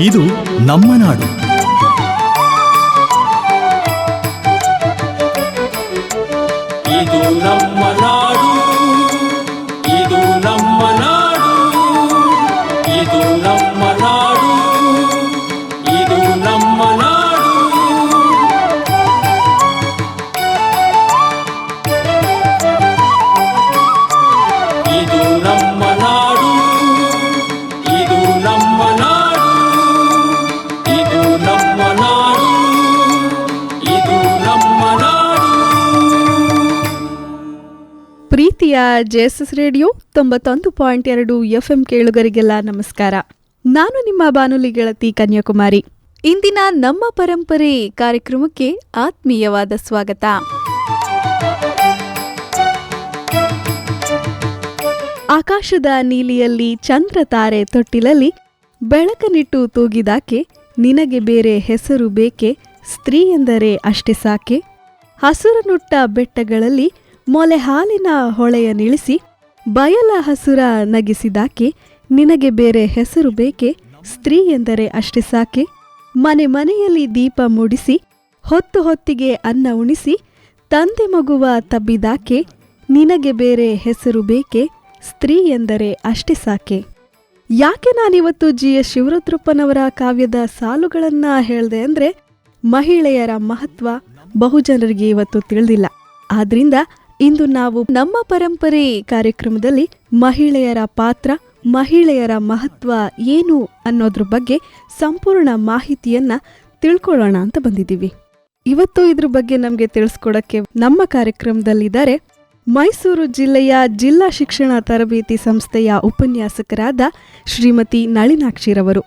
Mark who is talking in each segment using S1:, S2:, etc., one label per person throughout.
S1: ಇದು ನಮ್ಮ ನಾಡು.
S2: ಇದು ನಮ್ಮ ನಾಡು. ಇದು ನಮ್ಮ ನಾಡು.
S3: ಪ್ರೀತಿಯ ಜೆಎಸ್ಎಸ್ ರೇಡಿಯೋ ತೊಂಬತ್ತೊಂದು ಪಾಯಿಂಟ್ ಎರಡು ಎಫ್ಎಂ ಕೇಳುಗರಿಗೆಲ್ಲ ನಮಸ್ಕಾರ. ನಾನು ನಿಮ್ಮ ಬಾನುಲಿ ಗೆಳತಿ ಕನ್ಯಾಕುಮಾರಿ. ಇಂದಿನ ನಮ್ಮ ಪರಂಪರೆ ಕಾರ್ಯಕ್ರಮಕ್ಕೆ ಆತ್ಮೀಯವಾದ ಸ್ವಾಗತ. ಆಕಾಶದ ನೀಲಿಯಲ್ಲಿ ಚಂದ್ರ ತಾರೆ ತೊಟ್ಟಿಲಲ್ಲಿ ಬೆಳಕನಿಟ್ಟು ತೂಗಿದಾಕೆ ನಿನಗೆ ಬೇರೆ ಹೆಸರು ಬೇಕೆ, ಸ್ತ್ರೀ ಎಂದರೆ ಅಷ್ಟೇ ಸಾಕೆ? ಹಸುರನುಟ್ಟ ಬೆಟ್ಟಗಳಲ್ಲಿ ಮೊಲೆ ಹಾಲಿನ ಹೊಳೆಯ ನಿಳಿಸಿ ಬಯಲ ಹಸುರ ನಗಿಸಿದಾಕೆ, ನಿನಗೆ ಬೇರೆ ಹೆಸರು ಬೇಕೆ? ಸ್ತ್ರೀ ಎಂದರೆ ಅಷ್ಟೇ ಸಾಕೆ. ಮನೆ ಮನೆಯಲ್ಲಿ ದೀಪ ಮೂಡಿಸಿ, ಹೊತ್ತು ಹೊತ್ತಿಗೆ ಅನ್ನ ಉಣಿಸಿ, ತಂದೆ ಮಗುವ ತಬ್ಬಿದಾಕೆ, ನಿನಗೆ ಬೇರೆ ಹೆಸರು ಬೇಕೆ? ಸ್ತ್ರೀ ಎಂದರೆ ಅಷ್ಟೇ ಸಾಕೆ. ಯಾಕೆ ನಾನಿವತ್ತು ಜಿ. ಎಸ್. ಶಿವರುದ್ರಪ್ಪನವರ ಕಾವ್ಯದ ಸಾಲುಗಳನ್ನ ಹೇಳಿದೆ ಅಂದ್ರೆ ಮಹಿಳೆಯರ ಮಹತ್ವ ಬಹುಜನರಿಗೆ ಇವತ್ತು ತಿಳಿದಿಲ್ಲ. ಆದ್ರಿಂದ ಇಂದು ನಾವು ನಮ್ಮ ಪರಂಪರೆ ಕಾರ್ಯಕ್ರಮದಲ್ಲಿ ಮಹಿಳೆಯರ ಪಾತ್ರ, ಮಹಿಳೆಯರ ಮಹತ್ವ ಏನು ಅನ್ನೋದ್ರ ಬಗ್ಗೆ ಸಂಪೂರ್ಣ ಮಾಹಿತಿಯನ್ನ ತಿಳ್ಕೊಳ್ಳೋಣ ಅಂತ ಬಂದಿದ್ದೀವಿ. ಇವತ್ತು ಇದ್ರ ಬಗ್ಗೆ ನಮಗೆ ತಿಳಿಸ್ಕೊಡಕ್ಕೆ ನಮ್ಮ ಕಾರ್ಯಕ್ರಮದಲ್ಲಿದ್ದಾರೆ ಮೈಸೂರು ಜಿಲ್ಲೆಯ ಜಿಲ್ಲಾ ಶಿಕ್ಷಣ ತರಬೇತಿ ಸಂಸ್ಥೆಯ ಉಪನ್ಯಾಸಕರಾದ ಶ್ರೀಮತಿ ನಳಿನಾಕ್ಷಿರವರು.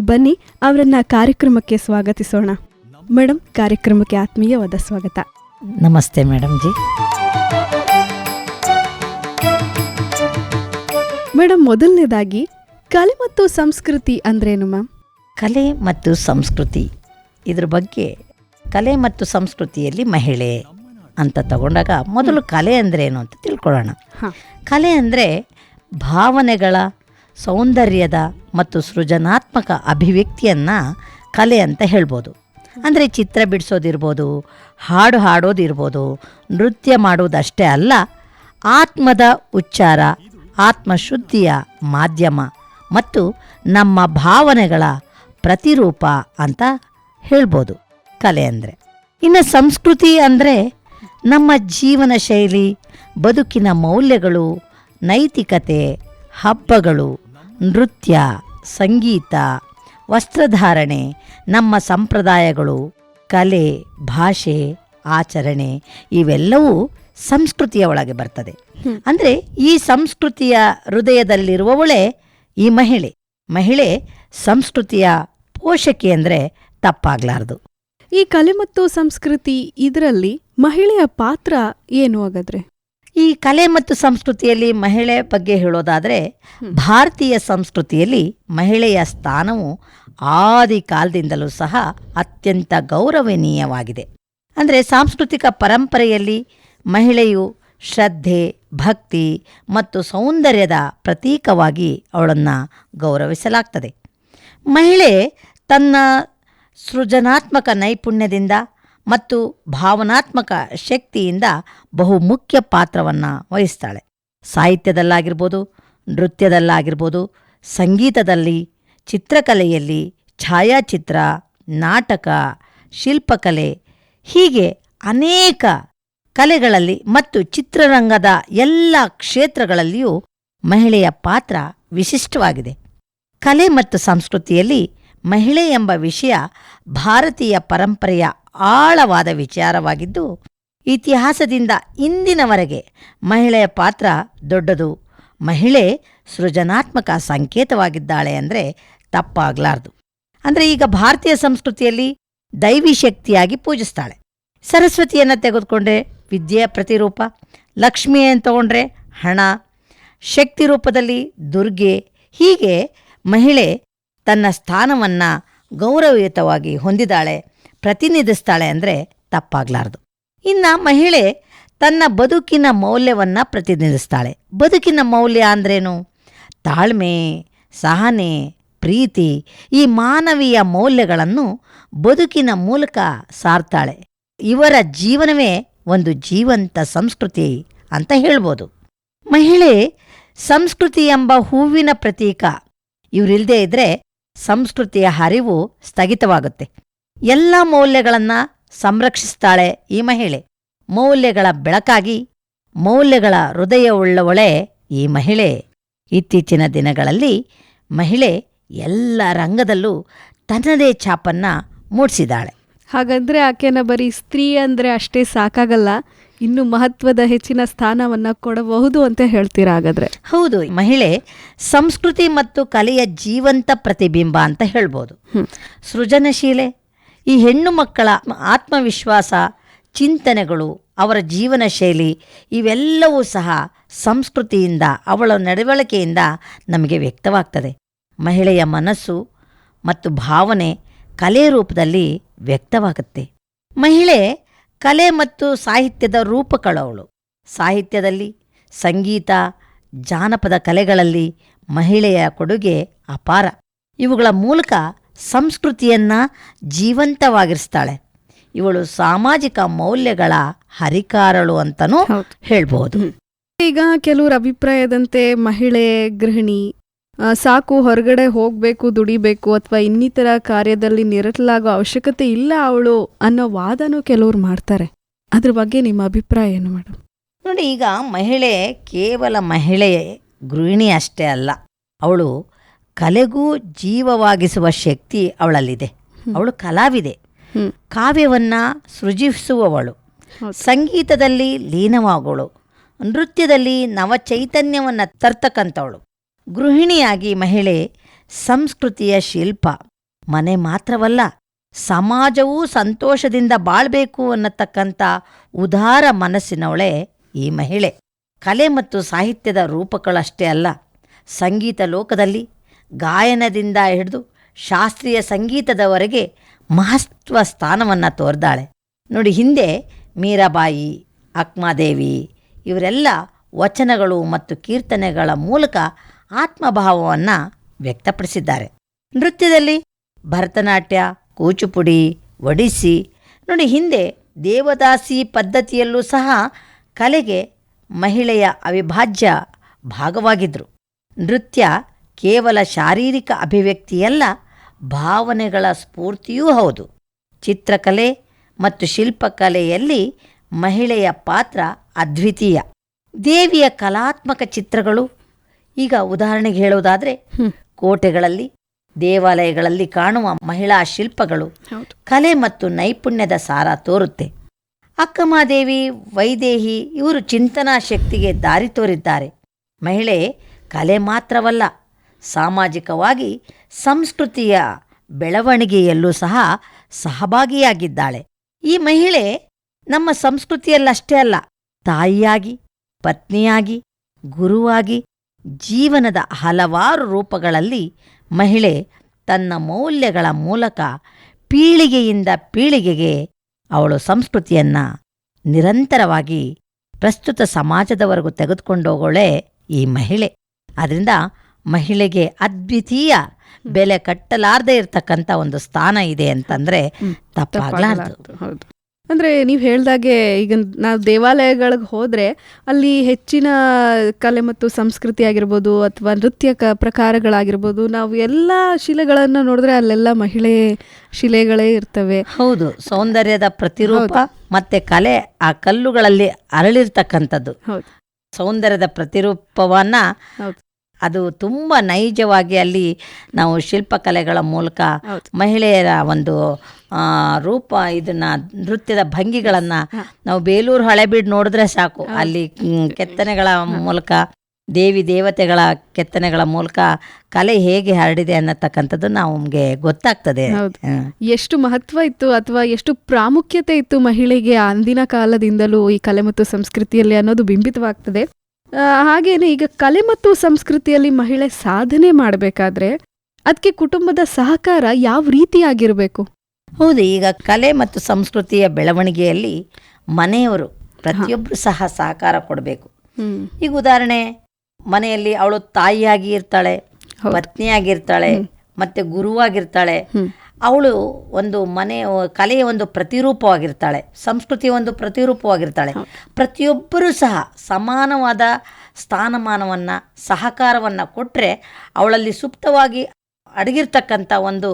S3: ಬನ್ನಿ ಅವರನ್ನ ಕಾರ್ಯಕ್ರಮಕ್ಕೆ ಸ್ವಾಗತಿಸೋಣ. ಮೇಡಮ್ ಕಾರ್ಯಕ್ರಮಕ್ಕೆ ಆತ್ಮೀಯವಾದ ಸ್ವಾಗತ.
S4: ನಮಸ್ತೆ ಮೇಡಮ್ ಜಿ.
S3: ಮೇಡಮ್ ಮೊದಲನೇದಾಗಿ ಕಲೆ ಮತ್ತು ಸಂಸ್ಕೃತಿ ಅಂದ್ರೇನು ಮ್ಯಾಮ್?
S4: ಕಲೆ ಮತ್ತು ಸಂಸ್ಕೃತಿ. ಇದ್ರ ಬಗ್ಗೆ ಕಲೆ ಮತ್ತು ಸಂಸ್ಕೃತಿಯಲ್ಲಿ ಮಹಿಳೆ ಅಂತ ತಗೊಂಡಾಗ ಮೊದಲು ಕಲೆ ಅಂದ್ರೇನು ಅಂತ ತಿಳ್ಕೊಳ್ಳೋಣ. ಕಲೆ ಅಂದರೆ ಭಾವನೆಗಳ ಸೌಂದರ್ಯದ ಮತ್ತು ಸೃಜನಾತ್ಮಕ ಅಭಿವ್ಯಕ್ತಿಯನ್ನು ಕಲೆ ಅಂತ ಹೇಳ್ಬೋದು. ಅಂದರೆ ಚಿತ್ರ ಬಿಡಿಸೋದಿರ್ಬೋದು ಹಾಡು ಹಾಡೋದಿರ್ಬೋದು ನೃತ್ಯ ಮಾಡೋದಷ್ಟೇ ಅಲ್ಲ ಆತ್ಮದ ಉಚ್ಚಾರ ಆತ್ಮಶುದ್ಧಿಯ ಮಾಧ್ಯಮ ಮತ್ತು ನಮ್ಮ ಭಾವನೆಗಳ ಪ್ರತಿರೂಪ ಅಂತ ಹೇಳ್ಬೋದು ಕಲೆ ಅಂದರೆ. ಇನ್ನು ಸಂಸ್ಕೃತಿ ಅಂದರೆ ನಮ್ಮ ಜೀವನ ಶೈಲಿ, ಬದುಕಿನ ಮೌಲ್ಯಗಳು, ನೈತಿಕತೆ, ಹಬ್ಬಗಳು, ನೃತ್ಯ, ಸಂಗೀತ, ವಸ್ತ್ರಧಾರಣೆ, ನಮ್ಮ ಸಂಪ್ರದಾಯಗಳು, ಕಲೆ, ಭಾಷೆ, ಆಚರಣೆ ಇವೆಲ್ಲವೂ ಸಂಸ್ಕೃತಿಯ ಒಳಗೆ ಬರ್ತದೆ. ಅಂದರೆ ಈ ಸಂಸ್ಕೃತಿಯ ಹೃದಯದಲ್ಲಿರುವವಳೇ ಈ ಮಹಿಳೆ. ಮಹಿಳೆ ಸಂಸ್ಕೃತಿಯ ಪೋಷಕಿ ಅಂದರೆ ತಪ್ಪಾಗಲಾರದು.
S3: ಈ ಕಲೆ ಮತ್ತು ಸಂಸ್ಕೃತಿ ಇದರಲ್ಲಿ ಮಹಿಳೆಯ ಪಾತ್ರ ಏನು ಹಾಗಾದ್ರೆ?
S4: ಈ ಕಲೆ ಮತ್ತು ಸಂಸ್ಕೃತಿಯಲ್ಲಿ ಮಹಿಳೆ ಬಗ್ಗೆ ಹೇಳೋದಾದರೆ ಭಾರತೀಯ ಸಂಸ್ಕೃತಿಯಲ್ಲಿ ಮಹಿಳೆಯ ಸ್ಥಾನವು ಆದಿ ಕಾಲದಿಂದಲೂ ಸಹ ಅತ್ಯಂತ ಗೌರವನೀಯವಾಗಿದೆ. ಅಂದರೆ ಸಾಂಸ್ಕೃತಿಕ ಪರಂಪರೆಯಲ್ಲಿ ಮಹಿಳೆಯು ಶ್ರದ್ಧೆ, ಭಕ್ತಿ ಮತ್ತು ಸೌಂದರ್ಯದ ಪ್ರತೀಕವಾಗಿ ಅವಳನ್ನು ಗೌರವಿಸಲಾಗ್ತದೆ. ಮಹಿಳೆ ತನ್ನ ಸೃಜನಾತ್ಮಕ ನೈಪುಣ್ಯದಿಂದ ಮತ್ತು ಭಾವನಾತ್ಮಕ ಶಕ್ತಿಯಿಂದ ಬಹು ಮುಖ್ಯ ಪಾತ್ರವನ್ನು ವಹಿಸ್ತಾಳೆ. ಸಾಹಿತ್ಯದಲ್ಲಾಗಿರ್ಬೋದು, ನೃತ್ಯದಲ್ಲಾಗಿರ್ಬೋದು, ಸಂಗೀತದಲ್ಲಿ, ಚಿತ್ರಕಲೆಯಲ್ಲಿ ಛಾಯಾಚಿತ್ರ, ನಾಟಕ, ಶಿಲ್ಪಕಲೆ ಹೀಗೆ ಅನೇಕ ಕಲೆಗಳಲ್ಲಿ ಮತ್ತು ಚಿತ್ರರಂಗದ ಎಲ್ಲ ಕ್ಷೇತ್ರಗಳಲ್ಲಿಯೂ ಮಹಿಳೆಯ ಪಾತ್ರ ವಿಶಿಷ್ಟವಾಗಿದೆ. ಕಲೆ ಮತ್ತು ಸಂಸ್ಕೃತಿಯಲ್ಲಿ ಮಹಿಳೆ ಎಂಬ ವಿಷಯ ಭಾರತೀಯ ಪರಂಪರೆಯ ಆಳವಾದ ವಿಚಾರವಾಗಿದ್ದು, ಇತಿಹಾಸದಿಂದ ಇಂದಿನವರೆಗೆ ಮಹಿಳೆಯ ಪಾತ್ರ ದೊಡ್ಡದು. ಮಹಿಳೆ ಸೃಜನಾತ್ಮಕ ಸಂಕೇತವಾಗಿದ್ದಾಳೆ ಅಂದರೆ ತಪ್ಪಾಗಲಾರ್ದು. ಅಂದರೆ ಈಗ ಭಾರತೀಯ ಸಂಸ್ಕೃತಿಯಲ್ಲಿ ದೈವಿ ಶಕ್ತಿಯಾಗಿ ಪೂಜಿಸ್ತಾಳೆ. ಸರಸ್ವತಿಯನ್ನು ತೆಗೆದುಕೊಂಡ್ರೆ ವಿದ್ಯೆಯ ಪ್ರತಿರೂಪ, ಲಕ್ಷ್ಮಿ ಅಂತ ತಗೊಂಡ್ರೆ ಹಣ, ಶಕ್ತಿ ರೂಪದಲ್ಲಿ ದುರ್ಗೆ, ಹೀಗೆ ಮಹಿಳೆ ತನ್ನ ಸ್ಥಾನವನ್ನು ಗೌರವಯುತವಾಗಿ ಹೊಂದಿದಾಳೆ, ಪ್ರತಿನಿಧಿಸ್ತಾಳೆ ಅಂದರೆ ತಪ್ಪಾಗಲಾರ್ದು. ಇನ್ನು ಮಹಿಳೆ ತನ್ನ ಬದುಕಿನ ಮೌಲ್ಯವನ್ನು ಪ್ರತಿನಿಧಿಸ್ತಾಳೆ. ಬದುಕಿನ ಮೌಲ್ಯ ಅಂದ್ರೇನು? ತಾಳ್ಮೆ, ಸಹನೆ, ಪ್ರೀತಿ, ಈ ಮಾನವೀಯ ಮೌಲ್ಯಗಳನ್ನು ಬದುಕಿನ ಮೂಲಕ ಸಾರ್ತಾಳೆ. ಇವರ ಜೀವನವೇ ಒಂದು ಜೀವಂತ ಸಂಸ್ಕೃತಿ ಅಂತ ಹೇಳ್ಬೋದು. ಮಹಿಳೆ ಸಂಸ್ಕೃತಿ ಎಂಬ ಹೂವಿನ ಪ್ರತೀಕ ಇವರಿಲ್ಲದೆ ಇದ್ರೆ ಸಂಸ್ಕೃತಿಯ ಹರಿವು ಸ್ಥಗಿತವಾಗುತ್ತೆ. ಎಲ್ಲ ಮೌಲ್ಯಗಳನ್ನು ಸಂರಕ್ಷಿಸ್ತಾಳೆ ಈ ಮಹಿಳೆ. ಮೌಲ್ಯಗಳ ಬೆಳಕಾಗಿ ಮೌಲ್ಯಗಳ ಹೃದಯವುಳ್ಳವಳೇ ಈ ಮಹಿಳೆ. ಇತ್ತೀಚಿನ ದಿನಗಳಲ್ಲಿ ಮಹಿಳೆ ಎಲ್ಲ ರಂಗದಲ್ಲೂ ತನ್ನದೇ ಛಾಪನ್ನು ಮೂಡಿಸಿದಾಳೆ
S3: ಹಾಗಂದ್ರೆ ಆಕೆನ ಬರೀ ಸ್ತ್ರೀ ಅಂದರೆ ಅಷ್ಟೇ ಸಾಕಾಗಲ್ಲ ಇನ್ನು ಮಹತ್ವದ ಹೆಚ್ಚಿನ ಸ್ಥಾನವನ್ನು ಕೊಡಬಹುದು ಅಂತ ಹೇಳ್ತೀರಾ ಹಾಗಾದ್ರೆ?
S4: ಹೌದು ಮಹಿಳೆ ಸಂಸ್ಕೃತಿ ಮತ್ತು ಕಲೆಯ ಜೀವಂತ ಪ್ರತಿಬಿಂಬ ಅಂತ ಹೇಳ್ಬೋದು. ಸೃಜನಶೀಲೆ ಈ ಹೆಣ್ಣು ಮಕ್ಕಳ ಆತ್ಮವಿಶ್ವಾಸ ಚಿಂತನೆಗಳು ಅವರ ಜೀವನ ಶೈಲಿ ಇವೆಲ್ಲವೂ ಸಹ ಸಂಸ್ಕೃತಿಯಿಂದ ಅವಳ ನಡವಳಿಕೆಯಿಂದ ನಮಗೆ ವ್ಯಕ್ತವಾಗ್ತದೆ. ಮಹಿಳೆಯ ಮನಸ್ಸು ಮತ್ತು ಭಾವನೆ ಕಲೆ ರೂಪದಲ್ಲಿ ವ್ಯಕ್ತವಾಗುತ್ತೆ. ಮಹಿಳೆ ಕಲೆ ಮತ್ತು ಸಾಹಿತ್ಯದ ರೂಪಕಳವಳು ಸಾಹಿತ್ಯದಲ್ಲಿ ಸಂಗೀತ ಜಾನಪದ ಕಲೆಗಳಲ್ಲಿ ಮಹಿಳೆಯ ಕೊಡುಗೆ ಅಪಾರ. ಇವುಗಳ ಮೂಲಕ ಸಂಸ್ಕೃತಿಯನ್ನ ಜೀವಂತವಾಗಿರಿಸ್ತಾಳೆ. ಇವಳು ಸಾಮಾಜಿಕ ಮೌಲ್ಯಗಳ ಹರಿಕಾರಳು ಅಂತನೂ. ಹೇಳ್ಬೋದು
S3: ಈಗ ಕೆಲವರ ಅಭಿಪ್ರಾಯದಂತೆ ಮಹಿಳೆ ಗೃಹಿಣಿ ಸಾಕು ಹೊರಗಡೆ ಹೋಗಬೇಕು ದುಡಿಬೇಕು ಅಥವಾ ಇನ್ನಿತರ ಕಾರ್ಯದಲ್ಲಿ ನಿರತಲಾಗೋ ಅವಶ್ಯಕತೆ ಇಲ್ಲ ಅವಳು ಅನ್ನೋ ವಾದನೂ ಕೆಲವ್ರು ಮಾಡ್ತಾರೆ. ಅದ್ರ ಬಗ್ಗೆ ನಿಮ್ಮ ಅಭಿಪ್ರಾಯ ಏನು ಮೇಡಮ್?
S4: ನೋಡಿ ಈಗ ಮಹಿಳೆ ಕೇವಲ ಮಹಿಳೆ ಗೃಹಿಣಿ ಅಷ್ಟೇ ಅಲ್ಲ. ಅವಳು ಕಲೆಗೂ ಜೀವವಾಗಿಸುವ ಶಕ್ತಿ ಅವಳಲ್ಲಿದೆ. ಅವಳು ಕಲಾವಿದೆ. ಕಾವ್ಯವನ್ನ ಸೃಜಿಸುವವಳು. ಸಂಗೀತದಲ್ಲಿ ಲೀನವಾಗೋಳು ನೃತ್ಯದಲ್ಲಿ ನವಚೈತನ್ಯವನ್ನು ತರ್ತಕ್ಕಂಥವಳು. ಗೃಹಿಣಿಯಾಗಿ ಮಹಿಳೆ ಸಂಸ್ಕೃತಿಯ ಶಿಲ್ಪ. ಮನೆ ಮಾತ್ರವಲ್ಲ, ಸಮಾಜವೂ ಸಂತೋಷದಿಂದ ಬಾಳ್ಬೇಕು ಅನ್ನತಕ್ಕಂಥ ಉದಾರ ಮನಸ್ಸಿನವಳೆ ಈ ಮಹಿಳೆ. ಕಲೆ ಮತ್ತು ಸಾಹಿತ್ಯದ ರೂಪಗಳಷ್ಟೇ ಅಲ್ಲ, ಸಂಗೀತ ಲೋಕದಲ್ಲಿ ಗಾಯನದಿಂದ ಹಿಡಿದು ಶಾಸ್ತ್ರೀಯ ಸಂಗೀತದವರೆಗೆ ಮಹತ್ವ ಸ್ಥಾನವನ್ನು ತೋರ್ದಾಳೆ. ನೋಡಿ, ಹಿಂದೆ ಮೀರಾಬಾಯಿ, ಅಕ್ಮಾದೇವಿ ಇವರೆಲ್ಲ ವಚನಗಳು ಮತ್ತು ಕೀರ್ತನೆಗಳ ಮೂಲಕ ಆತ್ಮಭಾವವನ್ನು ವ್ಯಕ್ತಪಡಿಸಿದ್ದಾರೆ. ನೃತ್ಯದಲ್ಲಿ ಭರತನಾಟ್ಯ, ಕೂಚುಪುಡಿ ಒಡಿಸಿ ನೋಡಿ ಹಿಂದೆ ದೇವದಾಸಿ ಪದ್ಧತಿಯಲ್ಲೂ ಸಹ ಕಲೆಗೆ ಮಹಿಳೆಯ ಅವಿಭಾಜ್ಯ ಭಾಗವಾಗಿದ್ದರು ನೃತ್ಯ ಕೇವಲ ಶಾರೀರಿಕ ಅಭಿವ್ಯಕ್ತಿಯಲ್ಲ, ಭಾವನೆಗಳ ಸ್ಫೂರ್ತಿಯೂ ಹೌದು. ಚಿತ್ರಕಲೆ ಮತ್ತು ಶಿಲ್ಪಕಲೆಯಲ್ಲಿ ಮಹಿಳೆಯ ಪಾತ್ರ ಅದ್ವಿತೀಯ. ದೇವಿಯ ಕಲಾತ್ಮಕ ಚಿತ್ರಗಳು ಈಗ ಉದಾಹರಣೆಗೆ ಹೇಳುವುದಾದರೆ ಕೋಟೆಗಳಲ್ಲಿ ದೇವಾಲಯಗಳಲ್ಲಿ ಕಾಣುವ ಮಹಿಳಾ ಶಿಲ್ಪಗಳು ಕಲೆ ಮತ್ತು ನೈಪುಣ್ಯದ ಸಾರ ತೋರುತ್ತೆ. ಅಕ್ಕಮಾದೇವಿ ವೈದೇಹಿ ಇವರು ಚಿಂತನಾ ಶಕ್ತಿಗೆ ದಾರಿ ತೋರಿದ್ದಾರೆ. ಮಹಿಳೆ ಕಲೆ ಮಾತ್ರವಲ್ಲ ಸಾಮಾಜಿಕವಾಗಿ ಸಂಸ್ಕೃತಿಯ ಬೆಳವಣಿಗೆಯಲ್ಲೂ ಸಹ ಸಹಭಾಗಿಯಾಗಿದ್ದಾಳೆ. ಈ ಮಹಿಳೆ ನಮ್ಮ ಸಂಸ್ಕೃತಿಯಲ್ಲಷ್ಟೇ ಅಲ್ಲ ತಾಯಿಯಾಗಿ ಪತ್ನಿಯಾಗಿ ಗುರುವಾಗಿ ಜೀವನದ ಹಲವಾರು ರೂಪಗಳಲ್ಲಿ ಮಹಿಳೆ ತನ್ನ ಮೌಲ್ಯಗಳ ಮೂಲಕ ಪೀಳಿಗೆಯಿಂದ ಪೀಳಿಗೆಗೆ ಅವಳು ಸಂಸ್ಕೃತಿಯನ್ನು ನಿರಂತರವಾಗಿ ಪ್ರಸ್ತುತ ಸಮಾಜದವರೆಗೂ ತೆಗೆದುಕೊಂಡೋಗೋಳೆ ಈ ಮಹಿಳೆ. ಅದರಿಂದ ಮಹಿಳೆಗೆ ಅದ್ವಿತೀಯ ಬೆಲೆ ಕಟ್ಟಲಾರದೆ ಇರತಕ್ಕಂಥ ಒಂದು ಸ್ಥಾನ ಇದೆ ಅಂತಂದರೆ ತಪ್ಪಾಗಲಾರದು.
S3: ಅಂದ್ರೆ ನೀವು ಹೇಳ್ದಾಗೆ ಈಗ ನಾವು ದೇವಾಲಯಗಳಿಗೆ ಹೋದ್ರೆ ಅಲ್ಲಿ ಹೆಚ್ಚಿನ ಕಲೆ ಮತ್ತು ಸಂಸ್ಕೃತಿ ಆಗಿರ್ಬೋದು ಅಥವಾ ನೃತ್ಯ ಕ ಪ್ರಕಾರಗಳಾಗಿರ್ಬೋದು ನಾವು ಎಲ್ಲ ಶಿಲೆಗಳನ್ನು ನೋಡಿದ್ರೆ ಅಲ್ಲೆಲ್ಲ ಮಹಿಳೆ ಶಿಲೆಗಳೇ ಇರ್ತವೆ.
S4: ಹೌದು ಸೌಂದರ್ಯದ ಪ್ರತಿರೂಪ ಮತ್ತೆ ಕಲೆ ಆ ಕಲ್ಲುಗಳಲ್ಲಿ ಅರಳಿರ್ತಕ್ಕಂಥದ್ದು.
S3: ಹೌದು.
S4: ಸೌಂದರ್ಯದ ಪ್ರತಿರೂಪವನ್ನ ಅದು ತುಂಬ ನೈಜವಾಗಿ ಅಲ್ಲಿ ನಾವು ಶಿಲ್ಪಕಲೆಗಳ ಮೂಲಕ ಮಹಿಳೆಯರ ಒಂದು ಆ, ರೂಪ ಇದನ್ನ ನೃತ್ಯದ ಭಂಗಿಗಳನ್ನ ನಾವು ಬೇಲೂರು ಹಳೆಬೀಡು ನೋಡಿದ್ರೆ ಸಾಕು. ಅಲ್ಲಿ ಕೆತ್ತನೆಗಳ ಮೂಲಕ ದೇವಿ ದೇವತೆಗಳ ಕೆತ್ತನೆಗಳ ಮೂಲಕ ಕಲೆ ಹೇಗೆ ಹರಡಿದೆ ಅನ್ನತಕ್ಕಂಥದ್ದು ನಮಗೆ ಗೊತ್ತಾಗ್ತದೆ.
S3: ಎಷ್ಟು ಮಹತ್ವ ಇತ್ತು ಅಥವಾ ಎಷ್ಟು ಪ್ರಾಮುಖ್ಯತೆ ಇತ್ತು ಮಹಿಳೆಗೆ ಅಂದಿನ ಕಾಲದಿಂದಲೂ ಈ ಕಲೆ ಮತ್ತು ಸಂಸ್ಕೃತಿಯಲ್ಲಿ ಅನ್ನೋದು ಬಿಂಬಿತವಾಗ್ತದೆ. ಹಾಗೇನೆ ಈಗ ಕಲೆ ಮತ್ತು ಸಂಸ್ಕೃತಿಯಲ್ಲಿ ಮಹಿಳೆ ಸಾಧನೆ ಮಾಡಬೇಕಾದ್ರೆ ಅದಕ್ಕೆ ಕುಟುಂಬದ ಸಹಕಾರ ಯಾವ ರೀತಿಯಾಗಿರಬೇಕು?
S4: ಹೌದು ಈಗ ಕಲೆ ಮತ್ತು ಸಂಸ್ಕೃತಿಯ ಬೆಳವಣಿಗೆಯಲ್ಲಿ ಮನೆಯವರು ಪ್ರತಿಯೊಬ್ಬರು ಸಹ ಸಹಕಾರ ಕೊಡಬೇಕು. ಈಗ ಉದಾಹರಣೆ ಮನೆಯಲ್ಲಿ ಅವಳು ತಾಯಿಯಾಗಿ ಇರ್ತಾಳೆ ಪತ್ನಿಯಾಗಿರ್ತಾಳೆ ಮತ್ತೆ ಗುರುವಾಗಿರ್ತಾಳೆ ಅವಳು ಒಂದು ಮನೆ ಕಲೆಯ ಒಂದು ಪ್ರತಿರೂಪವಾಗಿರ್ತಾಳೆ ಸಂಸ್ಕೃತಿಯ ಒಂದು ಪ್ರತಿರೂಪವಾಗಿರ್ತಾಳೆ ಪ್ರತಿಯೊಬ್ಬರೂ ಸಹ ಸಮಾನವಾದ ಸ್ಥಾನಮಾನವನ್ನು ಸಹಕಾರವನ್ನು ಕೊಟ್ಟರೆ ಅವಳಲ್ಲಿ ಸುಪ್ತವಾಗಿ ಅಡಗಿರ್ತಕ್ಕಂಥ ಒಂದು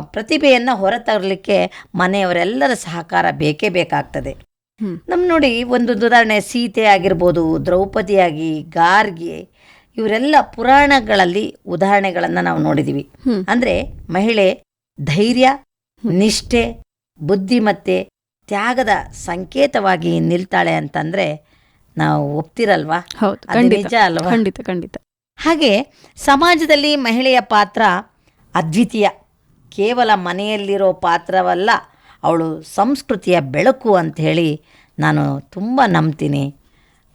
S4: ಪ್ರತಿಭೆಯನ್ನು ಹೊರತರಲಿಕ್ಕೆ ಮನೆಯವರೆಲ್ಲರ ಸಹಕಾರ ಬೇಕೇ ಬೇಕಾಗ್ತದೆ. ನಮ್ಮ ನೋಡಿ ಒಂದು ಉದಾಹರಣೆ ಸೀತೆ ಆಗಿರ್ಬೋದು ದ್ರೌಪದಿಯಾಗಿ ಗಾರ್ಗಿ ಇವರೆಲ್ಲ ಪುರಾಣಗಳಲ್ಲಿ ಉದಾಹರಣೆಗಳನ್ನು ನಾವು ನೋಡಿದ್ದೀವಿ. ಅಂದರೆ ಮಹಿಳೆ ಧೈರ್ಯ ನಿಷ್ಠೆ ಬುದ್ಧಿಮತ್ತೆ ತ್ಯಾಗದ ಸಂಕೇತವಾಗಿ ನಿಲ್ತಾಳೆ ಅಂತಂದ್ರೆ ನಾವು ಒಪ್ತಿರಲ್ವಾ? ನಿಜ ಅಲ್ವಾ?
S3: ಖಂಡಿತ ಖಂಡಿತ.
S4: ಹಾಗೆ ಸಮಾಜದಲ್ಲಿ ಮಹಿಳೆಯ ಪಾತ್ರ ಅದ್ವಿತೀಯ. ಕೇವಲ ಮನೆಯಲ್ಲಿರೋ ಪಾತ್ರವಲ್ಲ ಅವಳು ಸಂಸ್ಕೃತಿಯ ಬೆಳಕು ಅಂತ ಹೇಳಿ ನಾನು ತುಂಬ ನಂಬ್ತೀನಿ.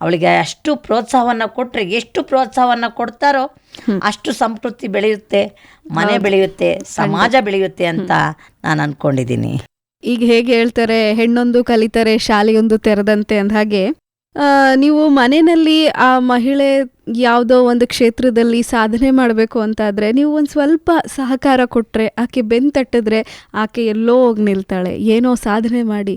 S4: ಅವಳಿಗೆ ಅಷ್ಟು ಪ್ರೋತ್ಸಾಹವನ್ನು ಕೊಟ್ಟರೆ ಎಷ್ಟು ಪ್ರೋತ್ಸಾಹವನ್ನು ಕೊಡ್ತಾರೋ ಅಷ್ಟು ಸಂಸ್ಕೃತಿ ಬೆಳೆಯುತ್ತೆ ಮನೆ ಬೆಳೆಯುತ್ತೆ ಸಮಾಜ ಬೆಳೆಯುತ್ತೆ ಅಂತ ನಾನು ಅನ್ಕೊಂಡಿದ್ದೀನಿ.
S3: ಈಗ ಹೇಗೆ ಹೇಳ್ತಾರೆ ಹೆಣ್ಣೊಂದು ಕಲಿತರೆ ಶಾಲೆಯೊಂದು ತೆರೆದಂತೆ ಅಂದ ಹಾಗೆ ಆ, ನೀವು ಮನೆಯಲ್ಲಿ ಆ ಮಹಿಳೆ ಯಾವುದೋ ಒಂದು ಕ್ಷೇತ್ರದಲ್ಲಿ ಸಾಧನೆ ಮಾಡಬೇಕು ಅಂತಾದ್ರೆ ನೀವು ಒಂದು ಸ್ವಲ್ಪ ಸಹಕಾರ ಕೊಟ್ಟರೆ ಆಕೆ ಬೆನ್ ತಟ್ಟಿದ್ರೆ ಆಕೆ ಎಲ್ಲೋ ಹೋಗಿ ನಿಲ್ತಾಳೆ. ಏನೋ ಸಾಧನೆ ಮಾಡಿ.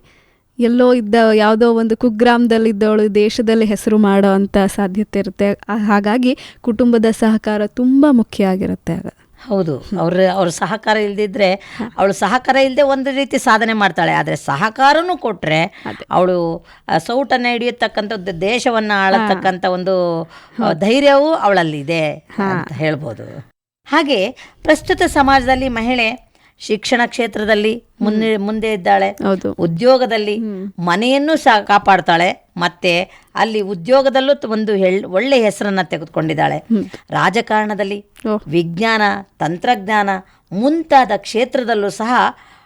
S3: ಎಲ್ಲೋ ಇದ್ದ ಯಾವುದೋ ಒಂದು ಕುಗ್ರಾಮದಲ್ಲಿದ್ದವಳು ದೇಶದಲ್ಲಿ ಹೆಸರು ಮಾಡೋ ಅಂತ ಸಾಧ್ಯತೆ ಇರುತ್ತೆ. ಹಾಗಾಗಿ ಕುಟುಂಬದ ಸಹಕಾರ ತುಂಬ ಮುಖ್ಯ ಆಗಿರುತ್ತೆ ಆಗ.
S4: ಹೌದು. ಅವ್ರ ಅವ್ರ ಸಹಕಾರ ಇಲ್ದಿದ್ರೆ ಅವಳು ಸಹಕಾರ ಇಲ್ಲದೆ ಒಂದು ರೀತಿ ಸಾಧನೆ ಮಾಡ್ತಾಳೆ. ಆದರೆ ಸಹಕಾರನೂ ಕೊಟ್ಟರೆ. ಅವಳು ಸೌಟನ್ನು ಹಿಡಿಯತಕ್ಕಂಥ ದೇಶವನ್ನು ಆಳತಕ್ಕಂಥ ಒಂದು ಧೈರ್ಯವೂ ಅವಳಲ್ಲಿದೆ ಅಂತ ಹೇಳ್ಬೋದು. ಹಾಗೆ ಪ್ರಸ್ತುತ ಸಮಾಜದಲ್ಲಿ ಮಹಿಳೆ ಶಿಕ್ಷಣ ಕ್ಷೇತ್ರದಲ್ಲಿ ಮುಂದೆ ಮುಂದೆ ಇದ್ದಾಳೆ. ಉದ್ಯೋಗದಲ್ಲಿ ಮನೆಯನ್ನು ಸಹ ಕಾಪಾಡ್ತಾಳೆ. ಮತ್ತೆ ಅಲ್ಲಿ ಉದ್ಯೋಗದಲ್ಲೂ ಒಂದು ಹೆಳ್ ಒಳ್ಳೆ ಹೆಸರನ್ನ ತೆಗೆದುಕೊಂಡಿದ್ದಾಳೆ. ರಾಜಕಾರಣದಲ್ಲಿ ವಿಜ್ಞಾನ ತಂತ್ರಜ್ಞಾನ ಮುಂತಾದ ಕ್ಷೇತ್ರದಲ್ಲೂ ಸಹ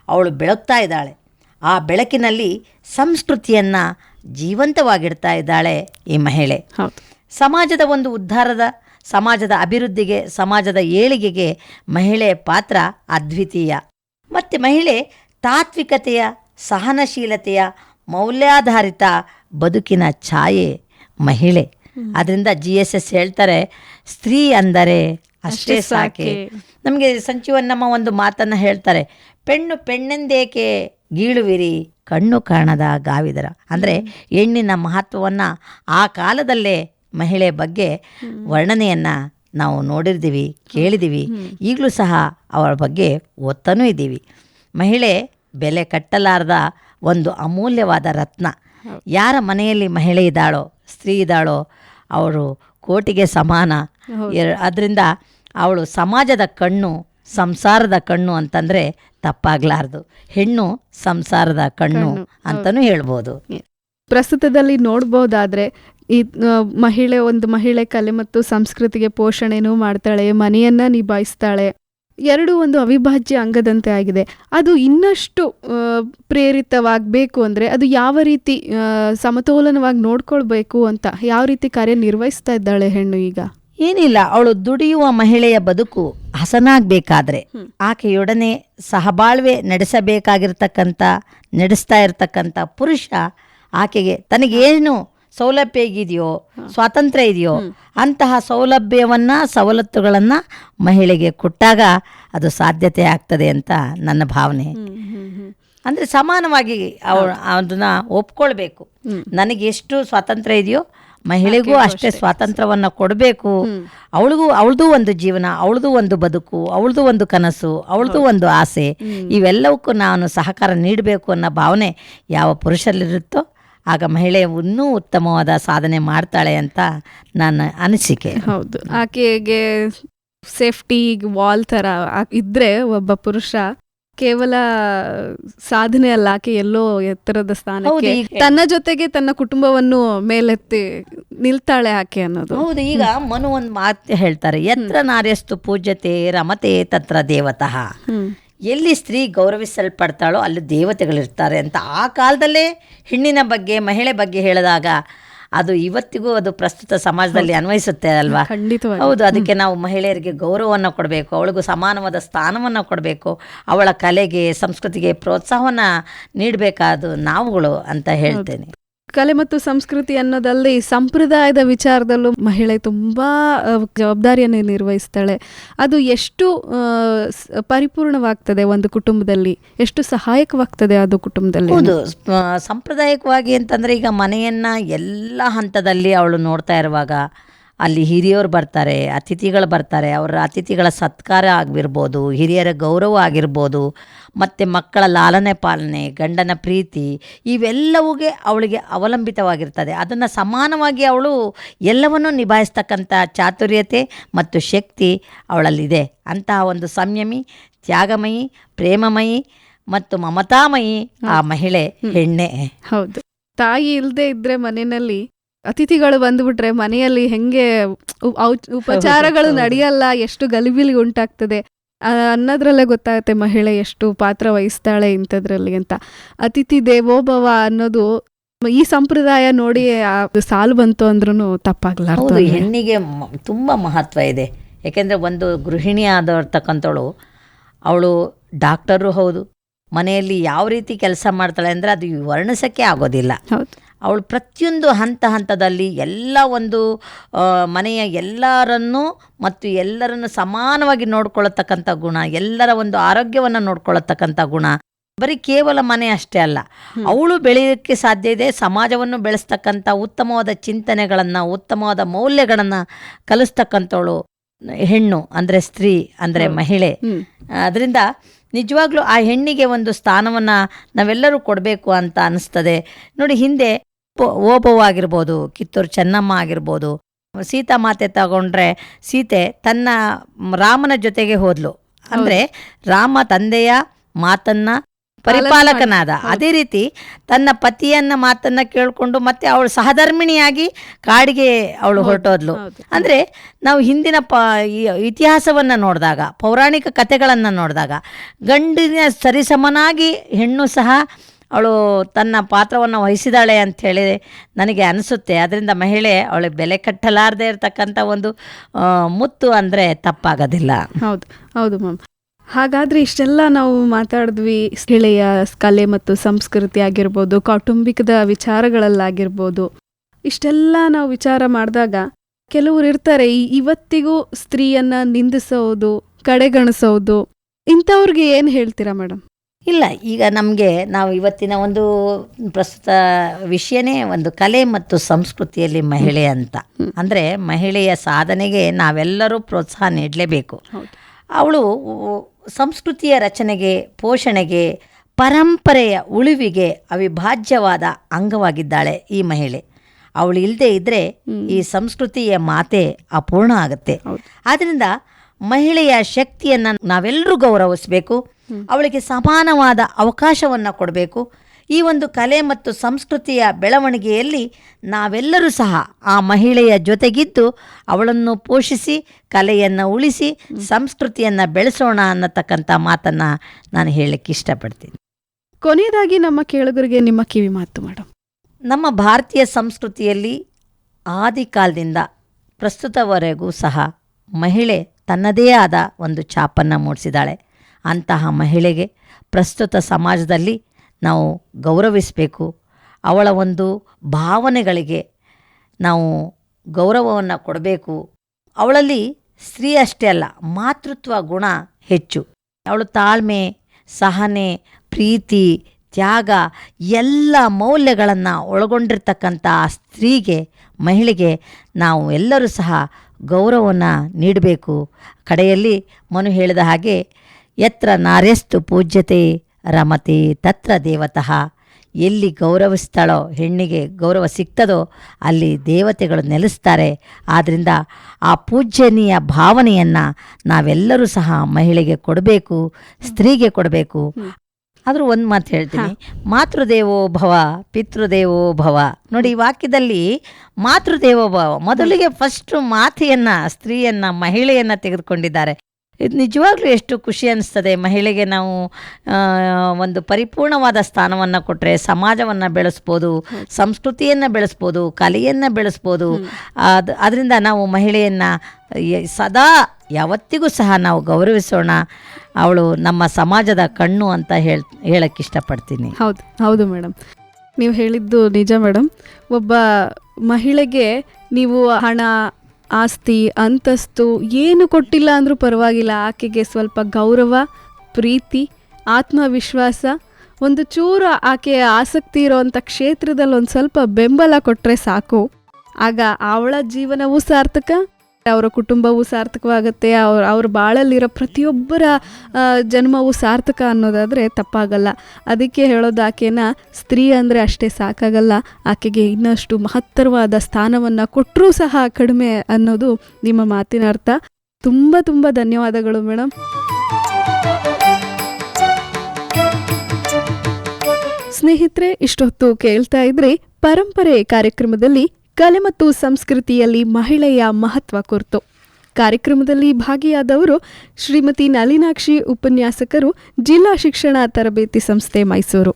S4: ಅವಳು ಬೆಳಗ್ತಾ ಇದ್ದಾಳೆ. ಆ ಬೆಳಕಿನಲ್ಲಿ ಸಂಸ್ಕೃತಿಯನ್ನ ಜೀವಂತವಾಗಿಡ್ತಾ ಇದ್ದಾಳೆ ಈ ಮಹಿಳೆ. ಸಮಾಜದ ಒಂದು ಉದ್ಧಾರದ ಸಮಾಜದ ಅಭಿವೃದ್ಧಿಗೆ ಸಮಾಜದ ಏಳಿಗೆಗೆ ಮಹಿಳೆಯ ಪಾತ್ರ ಅದ್ವಿತೀಯ. ಮತ್ತು ಮಹಿಳೆ ತಾತ್ವಿಕತೆಯ ಸಹನಶೀಲತೆಯ ಮೌಲ್ಯಾಧಾರಿತ ಬದುಕಿನ ಛಾಯೆ ಮಹಿಳೆ. ಅದರಿಂದ ಜಿ ಎಸ್ ಎಸ್ ಹೇಳ್ತಾರೆ ಸ್ತ್ರೀ ಅಂದರೆ ಅಷ್ಟೇ ಸಾಕೆ. ನಮಗೆ ಸಂಜೀವನ್ನಮ್ಮ ಒಂದು ಮಾತನ್ನು ಹೇಳ್ತಾರೆ ಪೆಣ್ಣು ಪೆಣ್ಣೆಂದೇಕೆ ಗೀಳುವಿರಿ ಕಣ್ಣು ಕಾಣದ ಗಾವಿದರ. ಅಂದರೆ ಹೆಣ್ಣಿನ ಮಹತ್ವವನ್ನು ಆ ಕಾಲದಲ್ಲೇ ಮಹಿಳೆ ಬಗ್ಗೆ ವರ್ಣನೆಯನ್ನು ನಾವು ನೋಡಿರ್ತೀವಿ ಕೇಳಿದ್ದೀವಿ ಈಗಲೂ ಸಹ ಅವಳ ಬಗ್ಗೆ ಒತ್ತನೂ ಇದ್ದೀವಿ. ಮಹಿಳೆ ಬೆಲೆ ಕಟ್ಟಲಾರದ ಒಂದು ಅಮೂಲ್ಯವಾದ ರತ್ನ. ಯಾರ ಮನೆಯಲ್ಲಿ ಮಹಿಳೆ ಇದ್ದಾಳೋ ಸ್ತ್ರೀ ಇದ್ದಾಳೋ ಅವರು ಕೋಟಿಗೆ ಸಮಾನ. ಅದರಿಂದ ಅವಳು ಸಮಾಜದ ಕಣ್ಣು ಸಂಸಾರದ ಕಣ್ಣು ಅಂತಂದರೆ ತಪ್ಪಾಗಲಾರ್ದು. ಹೆಣ್ಣು ಸಂಸಾರದ ಕಣ್ಣು ಅಂತಲೂ ಹೇಳ್ಬೋದು.
S3: ಪ್ರಸ್ತುತದಲ್ಲಿ ನೋಡ್ಬೋದಾದರೆ ಈ ಮಹಿಳೆ ಒಂದು ಮಹಿಳೆ ಕಲೆ ಮತ್ತು ಸಂಸ್ಕೃತಿಗೆ ಪೋಷಣೆನೂ ಮಾಡ್ತಾಳೆ ಮನೆಯನ್ನ ನಿಭಾಯಿಸ್ತಾಳೆ. ಎರಡು ಒಂದು ಅವಿಭಾಜ್ಯ ಅಂಗದಂತೆ ಆಗಿದೆ. ಅದು ಇನ್ನಷ್ಟು ಪ್ರೇರಿತವಾಗಬೇಕು ಅಂದರೆ ಅದು ಯಾವ ರೀತಿ ಸಮತೋಲನವಾಗಿ ನೋಡ್ಕೊಳ್ಬೇಕು ಅಂತ ಯಾವ ರೀತಿ ಕಾರ್ಯನಿರ್ವಹಿಸ್ತಾ ಇದ್ದಾಳೆ ಹೆಣ್ಣು ಈಗ?
S4: ಏನಿಲ್ಲ ಅವಳು ದುಡಿಯುವ ಮಹಿಳೆಯ ಬದುಕು ಹಸನಾಗಬೇಕಾದ್ರೆ ಆಕೆಯೊಡನೆ ಸಹಬಾಳ್ವೆ ನಡೆಸಬೇಕಾಗಿರ್ತಕ್ಕಂಥ ನಡೆಸ್ತಾ ಇರತಕ್ಕಂಥ ಪುರುಷ ಆಕೆಗೆ ತನಗೇನು ಸೌಲಭ್ಯ ಇದೆಯೋ ಸ್ವಾತಂತ್ರ್ಯ ಇದೆಯೋ ಅಂತಹ ಸೌಲಭ್ಯವನ್ನು ಸವಲತ್ತುಗಳನ್ನು ಮಹಿಳೆಗೆ ಕೊಟ್ಟಾಗ ಅದು ಸಾಧ್ಯತೆ ಆಗ್ತದೆ ಅಂತ ನನ್ನ ಭಾವನೆ. ಅಂದರೆ ಸಮಾನವಾಗಿ ಅವಳು ಅದನ್ನ ಒಪ್ಕೊಳ್ಬೇಕು. ನನಗೆ ಎಷ್ಟು ಸ್ವಾತಂತ್ರ್ಯ ಇದೆಯೋ ಮಹಿಳೆಗೂ ಅಷ್ಟೇ ಸ್ವಾತಂತ್ರ್ಯವನ್ನು ಕೊಡಬೇಕು. ಅವಳಿಗೂ ಅವಳದು ಒಂದು ಜೀವನ ಅವಳದು ಒಂದು ಬದುಕು ಅವಳದು ಒಂದು ಕನಸು ಅವಳದು ಒಂದು ಆಸೆ. ಇವೆಲ್ಲವಕ್ಕೂ ನಾನು ಸಹಕಾರ ನೀಡಬೇಕು ಅನ್ನೋ ಭಾವನೆ ಯಾವ ಪುರುಷರಲ್ಲಿರುತ್ತೋ ಆಗ ಮಹಿಳೆ ಇನ್ನೂ ಉತ್ತಮವಾದ ಸಾಧನೆ ಮಾಡ್ತಾಳೆ ಅಂತ ನನ್ನ ಅನಿಸಿಕೆ.
S3: ಹೌದು. ಆಕೆಗೆ ಸೇಫ್ಟಿ ವಾಲ್ ಥರ ಇದ್ದರೆ ಇದ್ರೆ ಒಬ್ಬ ಪುರುಷ ಕೇವಲ ಸಾಧನೆ ಅಲ್ಲ ಆಕೆ ಎಲ್ಲೋ ಎತ್ತರದ ಸ್ಥಾನಕ್ಕೆ ತನ್ನ ಜೊತೆಗೆ ತನ್ನ ಕುಟುಂಬವನ್ನು ಮೇಲೆತ್ತಿ ನಿಲ್ತಾಳೆ ಆಕೆ ಅನ್ನೋದು.
S4: ಹೌದು ಈಗ ಮನು ಒಂದು ಮಾತು ಹೇಳ್ತಾರೆ ಎತ್ರ ನಾರ್ಯಸ್ತು ಪೂಜ್ಯತೆ ರಮತೆ ತತ್ರ ದೇವತಃ. ಎಲ್ಲಿ ಸ್ತ್ರೀ ಗೌರವಿಸಲ್ಪಡ್ತಾಳೋ ಅಲ್ಲಿ ದೇವತೆಗಳಿರ್ತಾರೆ ಅಂತ ಆ ಕಾಲದಲ್ಲೇ ಹೆಣ್ಣಿನ ಬಗ್ಗೆ ಮಹಿಳೆ ಬಗ್ಗೆ ಹೇಳಿದಾಗ ಅದು ಇವತ್ತಿಗೂ ಅದು ಪ್ರಸ್ತುತ ಸಮಾಜದಲ್ಲಿ ಅನ್ವಯಿಸುತ್ತೆ ಅಲ್ವಾ? ಹೌದು ಅದಕ್ಕೆ ನಾವು ಮಹಿಳೆಯರಿಗೆ ಗೌರವವನ್ನು ಕೊಡಬೇಕು ಅವಳಿಗೂ ಸಮಾನವಾದ ಸ್ಥಾನವನ್ನು ಕೊಡಬೇಕು ಅವಳ ಕಲೆಗೆ ಸಂಸ್ಕೃತಿಗೆ ಪ್ರೋತ್ಸಾಹವನ್ನು ನೀಡಬೇಕಾದ ನಾವುಗಳು ಅಂತ ಹೇಳ್ತೇನೆ.
S3: ಕಲೆ ಮತ್ತು ಸಂಸ್ಕೃತಿ ಅನ್ನೋದಲ್ಲಿ ಸಂಪ್ರದಾಯದ ವಿಚಾರದಲ್ಲೂ ಮಹಿಳೆ ತುಂಬಾ ಜವಾಬ್ದಾರಿಯನ್ನು ನಿರ್ವಹಿಸ್ತಾಳೆ. ಅದು ಎಷ್ಟು ಪರಿಪೂರ್ಣವಾಗ್ತದೆ ಒಂದು ಕುಟುಂಬದಲ್ಲಿ? ಎಷ್ಟು ಸಹಾಯಕವಾಗ್ತದೆ ಅದು ಕುಟುಂಬದಲ್ಲಿ?
S4: ಹೌದು. ಸಾಂಪ್ರದಾಯಿಕವಾಗಿ ಅಂತಂದರೆ ಈಗ ಮನೆಯನ್ನ ಎಲ್ಲ ಹಂತದಲ್ಲಿ ಅವಳು ನೋಡ್ತಾ ಇರುವಾಗ ಅಲ್ಲಿ ಹಿರಿಯರು ಬರ್ತಾರೆ ಅತಿಥಿಗಳು ಬರ್ತಾರೆ ಅವರ ಅತಿಥಿಗಳ ಸತ್ಕಾರ ಆಗಿರ್ಬೋದು ಹಿರಿಯರ ಗೌರವ ಆಗಿರ್ಬೋದು ಮತ್ತು ಮಕ್ಕಳ ಲಾಲನೆ ಪಾಲನೆ ಗಂಡನ ಪ್ರೀತಿ ಇವೆಲ್ಲವುಗೆ ಅವಳಿಗೆ ಅವಲಂಬಿತವಾಗಿರ್ತದೆ. ಅದನ್ನು ಸಮಾನವಾಗಿ ಅವಳು ಎಲ್ಲವನ್ನೂ ನಿಭಾಯಿಸ್ತಕ್ಕಂಥ ಚಾತುರ್ಯತೆ ಮತ್ತು ಶಕ್ತಿ ಅವಳಲ್ಲಿದೆ. ಅಂತಹ ಒಂದು ಸಂಯಮಿ ತ್ಯಾಗಮಯಿ ಪ್ರೇಮಮಯಿ ಮತ್ತು ಮಮತಾಮಯಿ ಆ ಮಹಿಳೆ ಹೆಣ್ಣೆ.
S3: ಹೌದು. ತಾಯಿ ಇಲ್ಲದೆ ಇದ್ದರೆ ಮನೆಯಲ್ಲಿ ಅತಿಥಿಗಳು ಬಂದ್ಬಿಟ್ರೆ ಮನೆಯಲ್ಲಿ ಹೆಂಗೆ ಉಪಚಾರಗಳು ನಡೆಯಲ್ಲ ಎಷ್ಟು ಗಲಿಬಿಲಿ ಉಂಟಾಗ್ತದೆ ಅನ್ನೋದ್ರಲ್ಲೇ ಗೊತ್ತಾಗುತ್ತೆ ಮಹಿಳೆ ಎಷ್ಟು ಪಾತ್ರ ವಹಿಸ್ತಾಳೆ ಇಂಥದ್ರಲ್ಲಿ ಅಂತ. ಅತಿಥಿ ದೇವೋಭವ ಅನ್ನೋದು ಈ ಸಂಪ್ರದಾಯ ನೋಡಿ ಸಾಲು ಬಂತು ಅಂದ್ರೂ ತಪ್ಪಾಗ್ಲಾರ್ದು
S4: ಹೆಣ್ಣಿಗೆ ತುಂಬ ಮಹತ್ವ ಇದೆ. ಯಾಕೆಂದರೆ ಒಂದು ಗೃಹಿಣಿ ಆದರ್ತಕ್ಕಂಥವಳು ಅವಳು ಡಾಕ್ಟರು ಹೌದು ಮನೆಯಲ್ಲಿ ಯಾವ ರೀತಿ ಕೆಲಸ ಮಾಡ್ತಾಳೆ ಅಂದರೆ ಅದು ವರ್ಣಿಸೋಕ್ಕೆ ಆಗೋದಿಲ್ಲ.
S3: ಹೌದು.
S4: ಅವಳು ಪ್ರತಿಯೊಂದು ಹಂತ ಹಂತದಲ್ಲಿ ಎಲ್ಲ ಒಂದು ಮನೆಯ ಎಲ್ಲರನ್ನೂ ಮತ್ತು ಎಲ್ಲರನ್ನು ಸಮಾನವಾಗಿ ನೋಡ್ಕೊಳ್ಳತಕ್ಕಂಥ ಗುಣ ಎಲ್ಲರ ಒಂದು ಆರೋಗ್ಯವನ್ನು ನೋಡ್ಕೊಳ್ಳತಕ್ಕಂಥ ಗುಣ. ಬರೀ ಕೇವಲ ಮನೆ ಅಷ್ಟೇ ಅಲ್ಲ ಅವಳು ಬೆಳೆಯೋಕ್ಕೆ ಸಾಧ್ಯ ಇದೆ ಸಮಾಜವನ್ನು ಬೆಳೆಸ್ತಕ್ಕಂಥ ಉತ್ತಮವಾದ ಚಿಂತನೆಗಳನ್ನು ಉತ್ತಮವಾದ ಮೌಲ್ಯಗಳನ್ನು ಕಲಿಸ್ತಕ್ಕಂಥವಳು ಹೆಣ್ಣು ಅಂದರೆ ಸ್ತ್ರೀ ಅಂದರೆ ಮಹಿಳೆ. ಅದರಿಂದ ನಿಜವಾಗ್ಲೂ ಆ ಹೆಣ್ಣಿಗೆ ಒಂದು ಸ್ಥಾನವನ್ನು ನಾವೆಲ್ಲರೂ ಕೊಡಬೇಕು ಅಂತ ಅನ್ನಿಸ್ತದೆ ನೋಡಿ ಹಿಂದೆ ಓಬವ್ ಓಬವ್ವ ಆಗಿರ್ಬೋದು ಕಿತ್ತೂರು ಚೆನ್ನಮ್ಮ ಆಗಿರ್ಬೋದು ಸೀತಾ ಮಾತೆ ತಗೊಂಡ್ರೆ ಸೀತೆ ತನ್ನ ರಾಮನ ಜೊತೆಗೆ ಹೋದ್ಲು. ಅಂದರೆ ರಾಮ ತಂದೆಯ ಮಾತನ್ನ ಪರಿಪಾಲಕನಾದ. ಅದೇ ರೀತಿ ತನ್ನ ಪತಿಯನ್ನ ಮಾತನ್ನ ಕೇಳಿಕೊಂಡು ಮತ್ತೆ ಅವಳು ಸಹಧರ್ಮಿಣಿಯಾಗಿ ಕಾಡಿಗೆ ಅವಳು ಹೊರಟೋದ್ಲು. ಅಂದ್ರೆ ನಾವು ಹಿಂದಿನ ಪ ಇತಿಹಾಸವನ್ನ ಇತಿಹಾಸವನ್ನು ನೋಡಿದಾಗ ಪೌರಾಣಿಕ ಕಥೆಗಳನ್ನು ನೋಡಿದಾಗ ಗಂಡಿನ ಸರಿಸಮನಾಗಿ ಹೆಣ್ಣು ಸಹ ಅವಳು ತನ್ನ ಪಾತ್ರವನ್ನು ವಹಿಸಿದಾಳೆ ಅಂಥೇಳಿ ನನಗೆ ಅನಿಸುತ್ತೆ. ಅದರಿಂದ ಮಹಿಳೆ ಅವಳಿಗೆ ಬೆಲೆ ಕಟ್ಟಲಾರದೆ ಇರತಕ್ಕಂಥ ಒಂದು ಮುತ್ತು ಅಂದರೆ ತಪ್ಪಾಗೋದಿಲ್ಲ.
S3: ಹೌದು ಹೌದು ಮ್ಯಾಮ್. ಹಾಗಾದ್ರೆ ಇಷ್ಟೆಲ್ಲ ನಾವು ಮಾತಾಡಿದ್ವಿ ಸ್ಥಳೀಯ ಕಲೆ ಮತ್ತು ಸಂಸ್ಕೃತಿ ಆಗಿರ್ಬೋದು ಕೌಟುಂಬಿಕದ ವಿಚಾರಗಳಲ್ಲಾಗಿರ್ಬೋದು. ಇಷ್ಟೆಲ್ಲ ನಾವು ವಿಚಾರ ಮಾಡಿದಾಗ ಕೆಲವರು ಇರ್ತಾರೆ ಇವತ್ತಿಗೂ ಸ್ತ್ರೀಯನ್ನ ನಿಂದಿಸೋದು ಕಡೆಗಣಿಸೋದು ಇಂಥವ್ರಿಗೆ ಏನು ಹೇಳ್ತೀರಾ ಮೇಡಮ್
S4: ಇಲ್ಲ ಈಗ ನಮಗೆ ನಾವು ಇವತ್ತಿನ ಒಂದು ಪ್ರಸ್ತುತ ವಿಷಯನೇ ಒಂದು ಕಲೆ ಮತ್ತು ಸಂಸ್ಕೃತಿಯಲ್ಲಿ ಮಹಿಳೆ ಅಂತ. ಅಂದರೆ ಮಹಿಳೆಯ ಸಾಧನೆಗೆ ನಾವೆಲ್ಲರೂ ಪ್ರೋತ್ಸಾಹ ನೀಡಲೇಬೇಕು. ಅವಳು ಸಂಸ್ಕೃತಿಯ ರಚನೆಗೆ ಪೋಷಣೆಗೆ ಪರಂಪರೆಯ ಉಳಿವಿಗೆ ಅವಿಭಾಜ್ಯವಾದ ಅಂಗವಾಗಿದ್ದಾಳೆ ಈ ಮಹಿಳೆ. ಅವಳು ಇಲ್ಲದೆ ಇದ್ದರೆ ಈ ಸಂಸ್ಕೃತಿಯ ಮಾತೆ ಅಪೂರ್ಣ ಆಗುತ್ತೆ. ಆದ್ದರಿಂದ ಮಹಿಳೆಯ ಶಕ್ತಿಯನ್ನು ನಾವೆಲ್ಲರೂ ಗೌರವಿಸಬೇಕು. ಅವಳಿಗೆ ಸಮಾನವಾದ ಅವಕಾಶವನ್ನು ಕೊಡಬೇಕು. ಈ ಒಂದು ಕಲೆ ಮತ್ತು ಸಂಸ್ಕೃತಿಯ ಬೆಳವಣಿಗೆಯಲ್ಲಿ ನಾವೆಲ್ಲರೂ ಸಹ ಆ ಮಹಿಳೆಯ ಜೊತೆಗಿದ್ದು ಅವಳನ್ನು ಪೋಷಿಸಿ ಕಲೆಯನ್ನು ಉಳಿಸಿ ಸಂಸ್ಕೃತಿಯನ್ನು ಬೆಳೆಸೋಣ ಅನ್ನತಕ್ಕಂಥ ಮಾತನ್ನು ನಾನು ಹೇಳಕ್ಕೆ ಇಷ್ಟಪಡ್ತೀನಿ.
S3: ಕೊನೆಯದಾಗಿ ನಮ್ಮ ಕೇಳುಗರಿಗೆ ನಿಮ್ಮ ಕಿವಿ ಮಾತು ಮೇಡಮ್
S4: ನಮ್ಮ ಭಾರತೀಯ ಸಂಸ್ಕೃತಿಯಲ್ಲಿ ಆದಿಕಾಲದಿಂದ ಪ್ರಸ್ತುತವರೆಗೂ ಸಹ ಮಹಿಳೆ ತನ್ನದೇ ಆದ ಒಂದು ಛಾಪನ್ನು ಮೂಡಿಸಿದ್ದಾಳೆ. ಅಂತಹ ಮಹಿಳೆಗೆ ಪ್ರಸ್ತುತ ಸಮಾಜದಲ್ಲಿ ನಾವು ಗೌರವಿಸಬೇಕು. ಅವಳ ಒಂದು ಭಾವನೆಗಳಿಗೆ ನಾವು ಗೌರವವನ್ನು ಕೊಡಬೇಕು. ಅವಳಲ್ಲಿ ಸ್ತ್ರೀ ಅಷ್ಟೇ ಅಲ್ಲ, ಮಾತೃತ್ವ ಗುಣ ಹೆಚ್ಚು. ಅವಳು ತಾಳ್ಮೆ, ಸಹನೆ, ಪ್ರೀತಿ, ತ್ಯಾಗ, ಎಲ್ಲ ಮೌಲ್ಯಗಳನ್ನು ಒಳಗೊಂಡಿರ್ತಕ್ಕಂಥ ಸ್ತ್ರೀಗೆ, ಮಹಿಳೆಗೆ ನಾವು ಎಲ್ಲರೂ ಸಹ ಗೌರವವನ್ನು ನೀಡಬೇಕು. ಕಡೆಯಲ್ಲಿ ಮನು ಹೇಳಿದ ಹಾಗೆ ಎತ್ರ ನಾರ್ಯಸ್ತು ಪೂಜ್ಯತೆ ರಮತೆ ತತ್ರ ದೇವತಃ. ಎಲ್ಲಿ ಗೌರವಿಸ್ತಾಳೋ ಹೆಣ್ಣಿಗೆ ಗೌರವ ಸಿಗ್ತದೋ ಅಲ್ಲಿ ದೇವತೆಗಳು ನೆಲೆಸ್ತಾರೆ. ಆದ್ದರಿಂದ ಆ ಪೂಜ್ಯನೀಯ ಭಾವನೆಯನ್ನು ನಾವೆಲ್ಲರೂ ಸಹ ಮಹಿಳೆಗೆ ಕೊಡಬೇಕು ಸ್ತ್ರೀಗೆ ಕೊಡಬೇಕು. ಆದರೂ ಒಂದು ಮಾತು ಹೇಳ್ತೀನಿ. ಮಾತೃದೇವೋ ಭವ ಪಿತೃದೇವೋ ಭವ. ನೋಡಿ ಈ ವಾಕ್ಯದಲ್ಲಿ ಮಾತೃದೇವೋ ಭವ ಮೊದಲಿಗೆ ಫಸ್ಟು ಮಾತೆಯನ್ನು ಸ್ತ್ರೀಯನ್ನು ಮಹಿಳೆಯನ್ನು ತೆಗೆದುಕೊಂಡಿದ್ದಾರೆ. ಇದು ನಿಜವಾಗ್ಲೂ ಎಷ್ಟು ಖುಷಿ ಅನ್ನಿಸ್ತದೆ ಮಹಿಳೆಗೆ ನಾವು ಒಂದು ಪರಿಪೂರ್ಣವಾದ ಸ್ಥಾನವನ್ನು ಕೊಟ್ಟರೆ ಸಮಾಜವನ್ನು ಬೆಳೆಸ್ಬೋದು ಸಂಸ್ಕೃತಿಯನ್ನು ಬೆಳೆಸ್ಬೋದು ಕಲೆಯನ್ನು ಬೆಳೆಸ್ಬೋದು. ಅದು ಅದರಿಂದ ನಾವು ಮಹಿಳೆಯನ್ನು ಸದಾ ಯಾವತ್ತಿಗೂ ಸಹ ನಾವು ಗೌರವಿಸೋಣ. ಅವಳು ನಮ್ಮ ಸಮಾಜದ ಕಣ್ಣು ಅಂತ ಹೇಳ್ ಹೇಳಕ್ಕೆ ಇಷ್ಟಪಡ್ತೀನಿ.
S3: ಹೌದು ಹೌದು ಮೇಡಮ್ ನೀವು ಹೇಳಿದ್ದು ನಿಜ ಮೇಡಮ್ ಒಬ್ಬ ಮಹಿಳೆಗೆ ನೀವು ಹಣ ಆಸ್ತಿ, ಅಂತಸ್ತು ಏನು ಕೊಟ್ಟಿಲ್ಲ ಅಂದರೂ ಪರವಾಗಿಲ್ಲ. ಆಕೆಗೆ ಸ್ವಲ್ಪ ಗೌರವ, ಪ್ರೀತಿ, ಆತ್ಮವಿಶ್ವಾಸ, ಒಂದು ಚೂರು ಆಕೆಯ ಆಸಕ್ತಿ ಇರೋವಂಥ ಕ್ಷೇತ್ರದಲ್ಲಿ ಒಂದು ಸ್ವಲ್ಪ ಬೆಂಬಲ ಕೊಟ್ಟರೆ ಸಾಕು. ಆಗ ಅವಳ ಜೀವನವೂ ಸಾರ್ಥಕ ಅವರ ಕುಟುಂಬವೂ ಸಾರ್ಥಕವಾಗುತ್ತೆ. ಅವ್ರ ಅವ್ರ ಬಾಳಲ್ಲಿರೋ ಪ್ರತಿಯೊಬ್ಬರ ಜನ್ಮವೂ ಸಾರ್ಥಕ ಅನ್ನೋದಾದರೆ ತಪ್ಪಾಗಲ್ಲ. ಅದಕ್ಕೆ ಹೇಳೋದು ಆಕೆನ, ಸ್ತ್ರೀ ಅಂದರೆ ಅಷ್ಟೇ ಸಾಕಾಗಲ್ಲ. ಆಕೆಗೆ ಇನ್ನಷ್ಟು ಮಹತ್ತರವಾದ ಸ್ಥಾನವನ್ನು ಕೊಟ್ಟರೂ ಸಹ ಕಡಿಮೆ ಅನ್ನೋದು ನಿಮ್ಮ ಮಾತಿನ ಅರ್ಥ. ತುಂಬ ತುಂಬ ಧನ್ಯವಾದಗಳು ಮೇಡಮ್ ಸ್ನೇಹಿತರೆ, ಇಷ್ಟೊತ್ತು ಕೇಳ್ತಾ ಇದ್ರಿ ಪರಂಪರೆ ಕಾರ್ಯಕ್ರಮದಲ್ಲಿ ಕಲೆ ಮತ್ತು ಸಂಸ್ಕೃತಿಯಲ್ಲಿ ಮಹಿಳೆಯ ಮಹತ್ವ ಕುರಿತು. ಕಾರ್ಯಕ್ರಮದಲ್ಲಿ ಭಾಗಿಯಾದವರು ಶ್ರೀಮತಿ ನಲಿನಾಕ್ಷಿ ಉಪನ್ಯಾಸಕರು, ಜಿಲ್ಲಾ ಶಿಕ್ಷಣ ತರಬೇತಿ ಸಂಸ್ಥೆ ಮೈಸೂರು.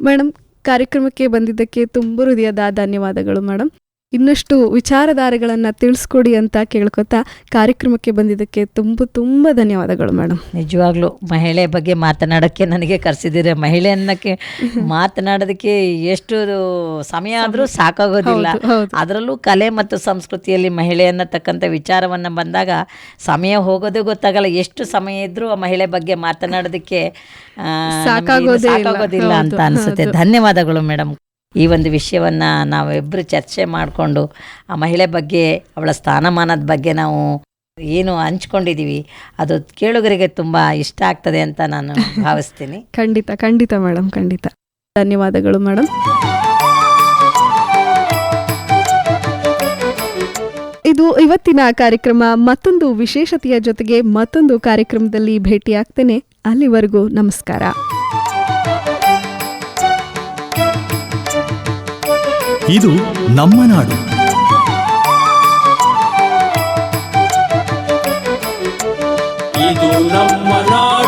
S3: ಮೇಡಮ್ ಕಾರ್ಯಕ್ರಮಕ್ಕೆ ಬಂದಿದ್ದಕ್ಕೆ ತುಂಬ ಹೃದಯದ ಧನ್ಯವಾದಗಳು ಮೇಡಮ್ ಇನ್ನಷ್ಟು ವಿಚಾರಧಾರೆಗಳನ್ನು ತಿಳಿಸ್ಕೊಡಿ ಅಂತ ಕೇಳ್ಕೊತಾ ಕಾರ್ಯಕ್ರಮಕ್ಕೆ ಬಂದಿದ್ದಕ್ಕೆ ತುಂಬ ತುಂಬ ಧನ್ಯವಾದಗಳು ಮೇಡಮ್
S4: ನಿಜವಾಗ್ಲೂ ಮಹಿಳೆ ಬಗ್ಗೆ ಮಾತನಾಡೋಕ್ಕೆ ನನಗೆ ಕರೆಸಿದ್ದೀರಿ. ಮಹಿಳೆ ಅನ್ನೋಕ್ಕೆ ಮಾತನಾಡೋದಕ್ಕೆ ಎಷ್ಟು ಸಮಯ ಆದರೂ ಸಾಕಾಗೋದಿಲ್ಲ. ಅದರಲ್ಲೂ ಕಲೆ ಮತ್ತು ಸಂಸ್ಕೃತಿಯಲ್ಲಿ ಮಹಿಳೆ ಅನ್ನತಕ್ಕಂಥ ವಿಚಾರವನ್ನು ಬಂದಾಗ ಸಮಯ ಹೋಗೋದೇ ಗೊತ್ತಾಗಲ್ಲ. ಎಷ್ಟು ಸಮಯ ಇದ್ರೂ ಆ ಮಹಿಳೆ ಬಗ್ಗೆ ಮಾತನಾಡೋದಕ್ಕೆ. ಸಾಕಾಗೋದಿಲ್ಲ ಅಂತ ಅನಿಸುತ್ತೆ. ಧನ್ಯವಾದಗಳು ಮೇಡಮ್ ಈ ಒಂದು ವಿಷಯವನ್ನು ನಾವಿಬ್ಬರು ಚರ್ಚೆ ಮಾಡಿಕೊಂಡು ಆ ಮಹಿಳೆ ಬಗ್ಗೆ, ಅವಳ ಸ್ಥಾನಮಾನದ ಬಗ್ಗೆ ನಾವು ಏನು ಹಂಚ್ಕೊಂಡಿದ್ದೀವಿ ಅದು ಕೇಳುಗರಿಗೆ ತುಂಬ ಇಷ್ಟ ಆಗ್ತದೆ ಅಂತ ನಾನು ಭಾವಿಸ್ತೀನಿ.
S3: ಖಂಡಿತ ಖಂಡಿತ ಮೇಡಮ್ ಖಂಡಿತ. ಧನ್ಯವಾದಗಳು ಮೇಡಮ್ ಇದು ಇವತ್ತಿನ ಕಾರ್ಯಕ್ರಮ, ಮತ್ತೊಂದು ವಿಶೇಷತೆಯ ಜೊತೆಗೆ ಮತ್ತೊಂದು ಕಾರ್ಯಕ್ರಮದಲ್ಲಿ ಭೇಟಿಯಾಗ್ತೇನೆ. ಅಲ್ಲಿವರೆಗೂ ನಮಸ್ಕಾರ.
S1: ಇದು ನಮ್ಮ ನಾಡು.
S2: ಇದು ನಮ್ಮ ನಾಡು.